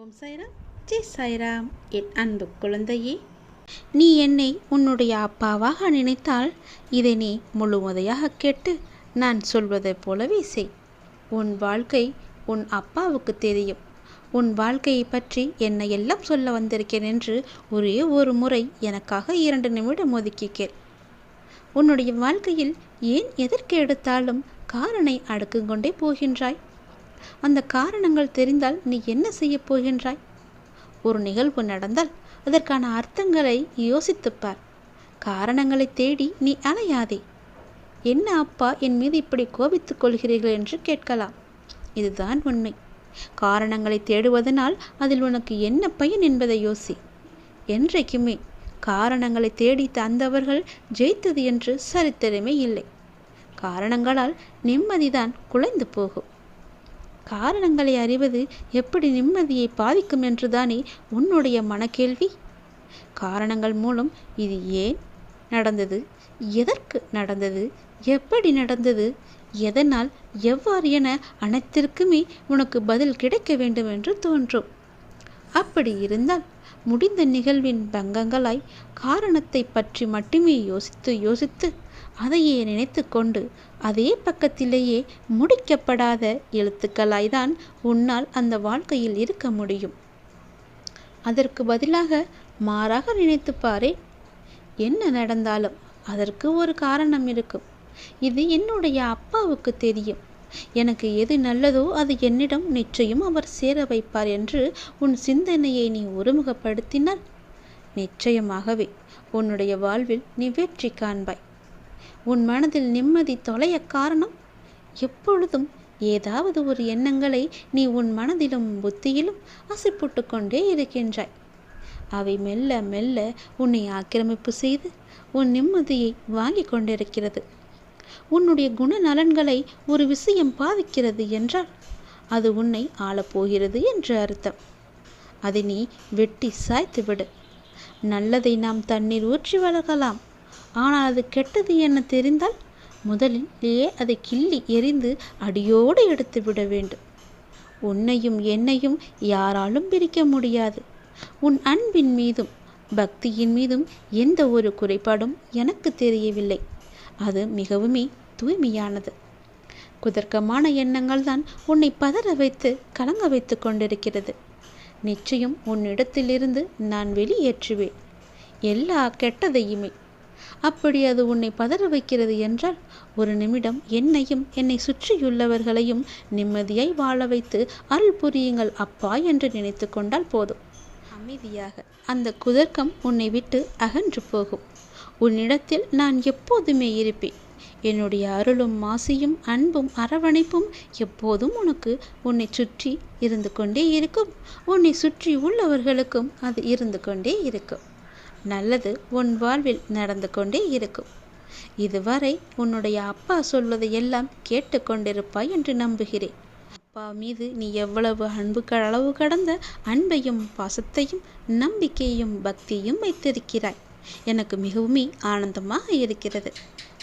ஓம் சாய்ராம். ஜெய் சாய்ராம். என் அன்பு குழந்தையே நீ என்னை உன்னுடைய அப்பாவாக நினைத்தால் இதை நீ முழுவதையாக கேட்டு நான் சொல்வதைப் போலவே செய். உன் வாழ்க்கை உன் அப்பாவுக்கு தெரியும். உன் வாழ்க்கையை பற்றி என்னை எல்லாம் சொல்ல வந்திருக்கேன் என்று ஒரே ஒரு முறை எனக்காக இரண்டு நிமிடம் ஒதுக்கி கேள். உன்னுடைய வாழ்க்கையில் ஏன் எதற்கு எடுத்தாலும் காரனை அடுக்குங்கொண்டே போகின்றாய்? அந்த காரணங்கள் தெரிந்தால் நீ என்ன செய்யப் போகின்றாய்? ஒரு நிகழ்வு நடந்தால் அதற்கான அர்த்தங்களை யோசித்துப்பார். காரணங்களை தேடி நீ அலையாதே. என்ன அப்பா என் மீது இப்படி கோபித்துக் கொள்கிறீர்கள் என்று கேட்கலாம். இதுதான் உண்மை. காரணங்களை தேடுவதனால் அதில் உனக்கு என்ன பயன் என்பதை யோசி. என்றைக்குமே காரணங்களை தேடி தந்தவர்கள் ஜெயித்தது என்று சரித்திரமே இல்லை. காரணங்களால் நிம்மதிதான் குலைந்து போகும். காரணங்களை அறிவது எப்படி நிம்மதியை பாதிக்கும் என்றுதானே உன்னுடைய மனக்கேள்வி? காரணங்கள் மூலம் இது ஏன் நடந்தது? எதற்கு நடந்தது? எப்படி நடந்தது? எதனால் எவ்வாறு என அனைத்திற்குமே உனக்கு பதில் கிடைக்க வேண்டும் என்று தோன்றும். அப்படி இருந்தால் முடிந்த நிகழ்வின் பங்கங்களாய் காரணத்தை பற்றி மட்டுமே யோசித்து யோசித்து அதையே நினைத்து கொண்டு அதே பக்கத்திலேயே முடிக்கப்படாத எழுத்துக்களாய்தான் உன்னால் அந்த வாழ்க்கையில் இருக்க முடியும். அதற்கு பதிலாக மாறாக நினைத்து பாரே என்ன நடந்தாலும் அதற்கு ஒரு காரணம் இருக்கும். இது என்னுடைய அப்பாவுக்கு தெரியும். எனக்கு எது நல்லதோ அது என்னிடம் நிச்சயம் அவர் சேர வைப்பார் என்று உன் சிந்தனையை நீ ஒருமுகப்படுத்தினால் நிச்சயமாகவே உன்னுடைய வாழ்வில் நீ வெற்றி காண்பாய். உன் மனதில் நிம்மதி தொலைய காரணம்? எப்பொழுதும் ஏதாவது ஒரு எண்ணங்களை நீ உன் மனதிலும் புத்தியிலும் அசைப்புட்டு கொண்டே இருக்கின்றாய். அவை மெல்ல மெல்ல உன்னை ஆக்கிரமிப்பு செய்து உன் நிம்மதியை வாங்கி கொண்டிருக்கிறது. உன்னுடைய குணநலன்களை ஒரு விஷயம் பாதிக்கிறது என்றால் அது உன்னை ஆளப்போகிறது என்று அர்த்தம். அதை நீ வெட்டி சாய்த்து விடு நல்லதை நாம் தண்ணீர் ஊற்றி வளர்க்கலாம். ஆனால் அது கெட்டது என தெரிந்தால் முதலிலேயே அதை கிள்ளி எரிந்து அடியோடு எடுத்து விட வேண்டும். உன்னையும் என்னையும் யாராலும் பிரிக்க முடியாது. உன் அன்பின் மீதும் பக்தியின் மீதும் எந்த ஒரு குறைபாடும் எனக்கு தெரியவில்லை. அது மிகவுமே தூய்மையானது. குதர்க்கமான எண்ணங்கள் தான் உன்னை பதற வைத்து கலங்க வைத்து கொண்டிருக்கிறது. நிச்சயம் உன்னிடத்திலிருந்து நான் வெளியேற்றுவேன். எல்லா கெட்டதையுமே அப்படி அது உன்னை பதற வைக்கிறது என்றால் ஒரு நிமிடம் என்னையும் என்னை சுற்றியுள்ளவர்களையும் நிம்மதியாய் வாழ வைத்து அருள் புரியுங்கள் அப்பா என்று நினைத்து கொண்டால் போதும். அமைதியாக. அந்த குதர்க்கம் உன்னை விட்டு அகன்று போகும். உன்னிடத்தில் நான் எப்போதுமே இருப்பேன். என்னுடைய அருளும் மாசியும் அன்பும் அரவணைப்பும் எப்போதும் உனக்கு உன்னை சுற்றி இருந்து கொண்டே இருக்கும். உன்னை சுற்றி உள்ளவர்களுக்கும் அது இருந்து கொண்டே இருக்கும். நல்லது உன் வாழ்வில் நடந்து கொண்டே இருக்கும். இதுவரை உன்னுடைய அப்பா சொல்வதை எல்லாம் கேட்டுக்கொண்டிருப்பாய் என்று நம்புகிறேன். அப்பா மீது நீ எவ்வளவு அன்பு அளவு கடந்த அன்பையும் பாசத்தையும் நம்பிக்கையும் பக்தியும் வைத்திருக்கிறாய். எனக்கு மிகவும் ஆனந்தமாக இருக்கிறது.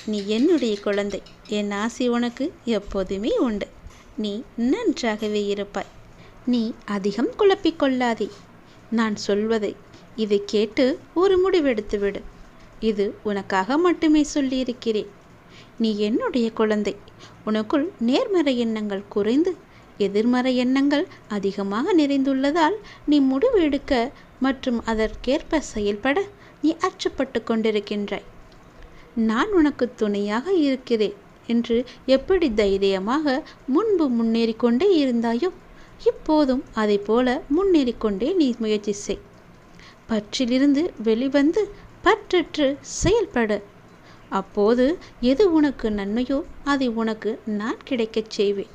நீ என்னுடைய குழந்தை. என் ஆசை உனக்கு எப்போதுமே உண்டு. நீ நன்றாகவே இருப்பாய். நீ அதிகம் குழப்பிக்கொள்ளாதே நான் சொல்வதை இதை கேட்டு ஒரு முடிவெடுத்து விடு. இது உனக்காக மட்டுமே சொல்லியிருக்கிறேன். நீ என்னுடைய குழந்தை. உனக்குள் நேர்மறை எண்ணங்கள் குறைந்து எதிர்மறை எண்ணங்கள் அதிகமாக நிறைந்துள்ளதால் நீ முடிவு எடுக்க மற்றும் அதற்கேற்ப செயல்பட நீ அச்சப்பட்டு கொண்டிருக்கின்றாய். நான் உனக்கு துணையாக இருக்கிறேன் என்று எப்படி தைரியமாக முன்பு முன்னேறிக்கொண்டே இருந்தாயோ இப்போதும் அதை போல முன்னேறிக்கொண்டே நீ முயற்சி செய். பற்றிலிருந்து வெளிவந்து பற்றற்று செயல்படு. அப்போது எது உனக்கு நன்மையோ அதை உனக்கு நான் கிடைக்கச் செய்வேன்.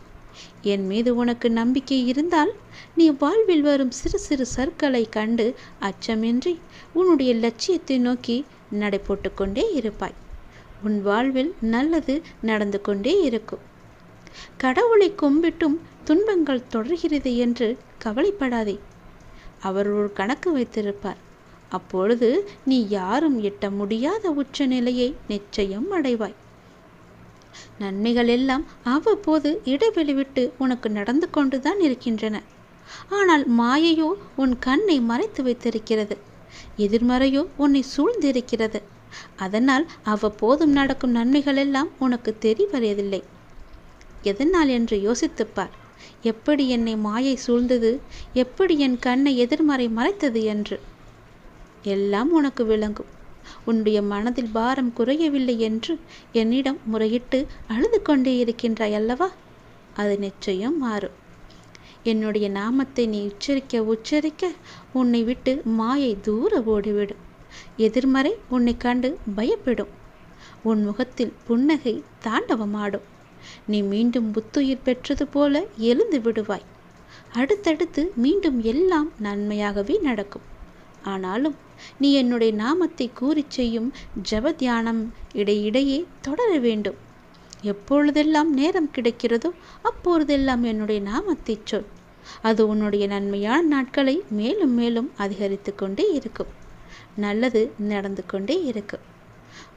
என் மீது உனக்கு நம்பிக்கை இருந்தால் நீ வாழ்வில் வரும் சிறு சிறு சற்களை கண்டு அச்சமின்றி உன்னுடைய லட்சியத்தை நோக்கி நடை போட்டுக்கொண்டே இருப்பாய். உன் வாழ்வில் நல்லது நடந்து கொண்டே இருக்கும். கடவுளை கும்பிட்டும் துன்பங்கள் தொடர்கிறது என்று கவலைப்படாதே. அவர் ஒரு கணக்கு வைத்திருப்பார். அப்பொழுது நீ யாரும் எட்ட முடியாத உச்ச நிலையை நிச்சயம் அடைவாய். நன்மைகள் எல்லாம் அவ்வப்போது இடைவெளி விட்டு உனக்கு நடந்து கொண்டுதான் இருக்கின்றன. ஆனால் மாயையோ உன் கண்ணை மறைத்து வைத்திருக்கிறது. எதிர்மறையோ உன்னை சூழ்ந்திருக்கிறது. அதனால் அவ்வப்போதும் நடக்கும் நன்மைகள் எல்லாம் உனக்கு தெரிவறியதில்லை எதனால் என்று யோசித்துப்பார் எப்படி என்னை மாயை சூழ்ந்தது? எப்படி என் கண்ணை எதிர்மறை மறைத்தது என்று? எல்லாம் உனக்கு விளங்கும். உன்னுடைய மனதில் பாரம் குறையவில்லை என்று என்னிடம் முறையிட்டு அழுது கொண்டே இருக்கின்றாய் அல்லவா? அது நிச்சயம் மாறும். என்னுடைய நாமத்தை நீ உச்சரிக்க உச்சரிக்க உன்னை விட்டு மாயை தூர ஓடிவிடும். எதிர்மறை உன்னை கண்டு பயப்படும். உன் முகத்தில் புன்னகை தாண்டவமாடும். நீ மீண்டும் புத்துயிர் பெற்றது போல எழுந்து விடுவாய். அடுத்தடுத்து மீண்டும் எல்லாம் நன்மையாகவே நடக்கும். ஆனாலும் நீ என்னுடைய நாமத்தை கூறி செய்யும் ஜப தியானம் இடையிடையே தொடர வேண்டும். எப்பொழுதெல்லாம் நேரம் கிடைக்கிறதோ அப்பொழுதெல்லாம் என்னுடைய நாமத்தை சொல். அது உன்னுடைய நன்மையான நாட்களை மேலும் மேலும் அதிகரித்து கொண்டே இருக்கும். நல்லது நடந்து கொண்டே இருக்கும்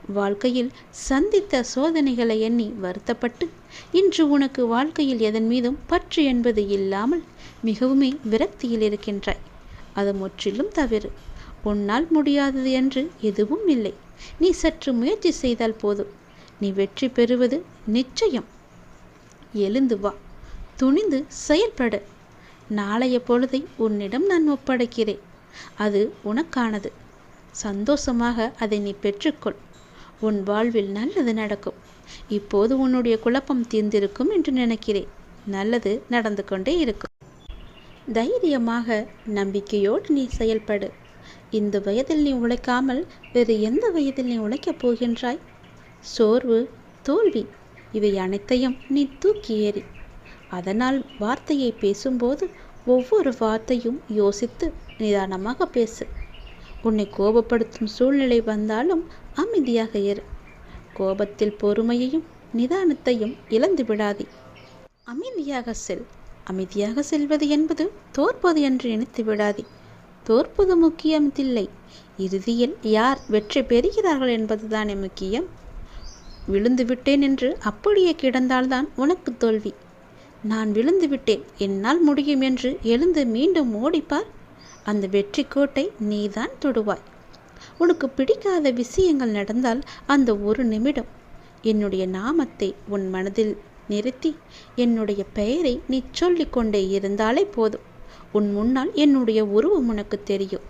வாழ்க்கையில் சந்தித்த சோதனைகளை எண்ணி வருத்தப்பட்டு இன்று உனக்கு வாழ்க்கையில் எதன் மீதும் பற்று என்பது இல்லாமல் மிகவுமே விரக்தியில் இருக்கின்றாய். அது முற்றிலும் தவறு. உன்னால் முடியாதது என்று எதுவும் இல்லை. நீ சற்று முயற்சி செய்தால் போதும். நீ வெற்றி பெறுவது நிச்சயம். எழுந்து வா. துணிந்து செயல்படு. நாளைய பொழுதை உன்னிடம் நான் ஒப்படைக்கிறேன். அது உனக்கானது. சந்தோஷமாக அதை நீ பெற்றுக்கொள். உன் வாழ்வில் நல்லது நடக்கும். இப்போது உன்னுடைய குழப்பம் தீர்ந்திருக்கும் என்று நினைக்கிறேன். நல்லது நடந்து கொண்டே இருக்கும். தைரியமாக நம்பிக்கையோடு நீ செயல்படு. இந்த வயதில் நீ உழைக்காமல் வேறு எந்த வயதில் நீ உழைக்கப் போகின்றாய்? சோர்வு தோல்வி இவை அனைத்தையும் நீ தூக்கி ஏறி. அதனால் வார்த்தையை பேசும்போது ஒவ்வொரு வார்த்தையும் யோசித்து நிதானமாக பேசு. உன்னை கோபப்படுத்தும் சூழ்நிலை வந்தாலும் அமைதியாக இரு. கோபத்தில் பொறுமையையும் நிதானத்தையும் இழந்து விடாதே. அமைதியாக செல். அமைதியாக செல்வது என்பது தோற்பது என்று நினைத்து விடாதே. தோற்பது முக்கியமில்லை. இறுதியில் யார் வெற்றி பெறுகிறார்கள் என்பதுதானே முக்கியம். விழுந்து விட்டேன் என்று அப்படியே கிடந்தால்தான் உனக்கு தோல்வி. நான் விழுந்து விட்டேன். என்னால் முடியும் என்று எழுந்து மீண்டும் ஓடிப்பார் அந்த வெற்றி கோட்டை நீதான் தொடுவாய். உனக்கு பிடிக்காத விஷயங்கள் நடந்தால் அந்த ஒரு நிமிடம். என்னுடைய நாமத்தை உன் மனதில் நிறுத்தி என்னுடைய பெயரை நீ சொல்லிக்கொண்டே இருந்தாலே போதும். உன் முன்னால் என்னுடைய உருவம் உனக்கு தெரியும்.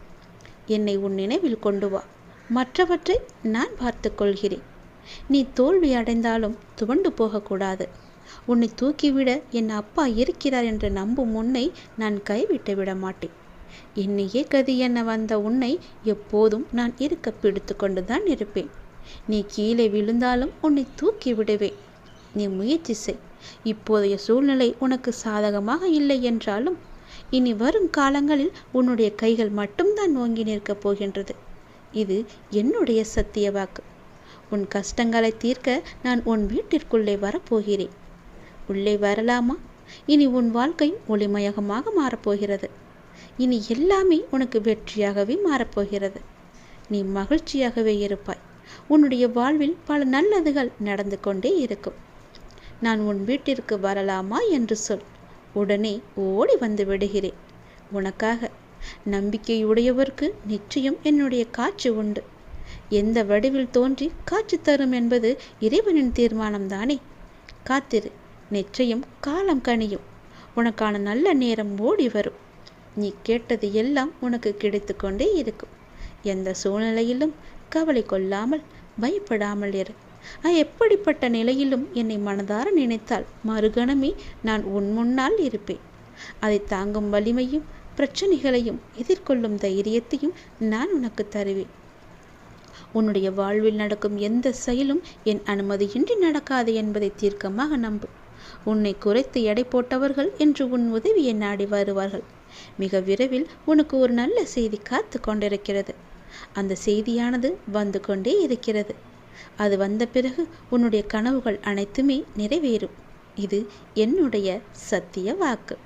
என்னை உன் நினைவில் கொண்டு வா. மற்றவற்றை நான் பார்த்து கொள்கிறேன். நீ தோல்வி அடைந்தாலும் துவண்டு போகக்கூடாது. உன்னை தூக்கிவிட என் அப்பா இருக்கிறார் என்று நம்பும் உன்னை நான் கைவிட்டு விட மாட்டேன். என்னையே கதி என வந்த உன்னை எப்போதும் நான் இருக்க பிடித்து கொண்டுதான் இருப்பேன். நீ கீழே விழுந்தாலும் உன்னை தூக்கி விடுவேன் நீ முயற்சி செய். இப்போதைய சூழ்நிலை உனக்கு சாதகமாக இல்லை என்றாலும் இனி வரும் காலங்களில் உன்னுடைய கைகள் மட்டும்தான் ஓங்கி நிற்கப் போகின்றது. இது என்னுடைய சத்திய வாக்கு. உன் கஷ்டங்களை தீர்க்க நான் உன் வீட்டிற்குள்ளே வரப்போகிறேன். உள்ளே வரலாமா? இனி உன் வாழ்க்கை ஒளிமயகமாக மாறப்போகிறது இனி எல்லாமே உனக்கு வெற்றியாகவே மாறப்போகிறது. நீ மகிழ்ச்சியாகவே இருப்பாய். உன்னுடைய வாழ்வில் பல நல்லதுகள் நடந்து கொண்டே இருக்கும். நான் உன் வீட்டிற்கு வரலாமா என்று சொல். உடனே ஓடி வந்து விடுகிறேன். உனக்காக நம்பிக்கையுடையவருக்கு நிச்சயம் என்னுடைய காட்சி உண்டு. எந்த வடிவில் தோன்றி காட்சி தரும் என்பது இறைவனின் தீர்மானம்தானே? காத்திரு. நிச்சயம் காலம் கனியும். உனக்கான நல்ல நேரம் ஓடி வரும். நீ கேட்டது எல்லாம் உனக்கு கிடைத்து கொண்டே இருக்கும். எந்த சூழ்நிலையிலும் கவலை கொள்ளாமல் பயப்படாமல் இரு. எப்படிப்பட்ட நிலையிலும் என்னை மனதார நினைத்தால் மறுகணமே நான் உன் முன்னால் இருப்பேன். அதை தாங்கும் வலிமையும் பிரச்சனைகளையும் எதிர்கொள்ளும் தைரியத்தையும் நான் உனக்கு தருவேன். உன்னுடைய வாழ்வில் நடக்கும் எந்த செயலும் என் அனுமதியின்றி நடக்காது என்பதை தீர்க்கமாக நம்பு. உன்னை குறைத்து எடை போட்டவர்கள் என்று உன் உதவியை நாடி வருவார்கள். மிக விரைவில் உனக்கு ஒரு நல்ல செய்தி காத்து கொண்டிருக்கிறது. அந்த செய்தியானது வந்து கொண்டே இருக்கிறது. அது வந்த பிறகு உன்னுடைய கனவுகள் அனைத்துமே நிறைவேறும். இது என்னுடைய சத்திய வாக்கு.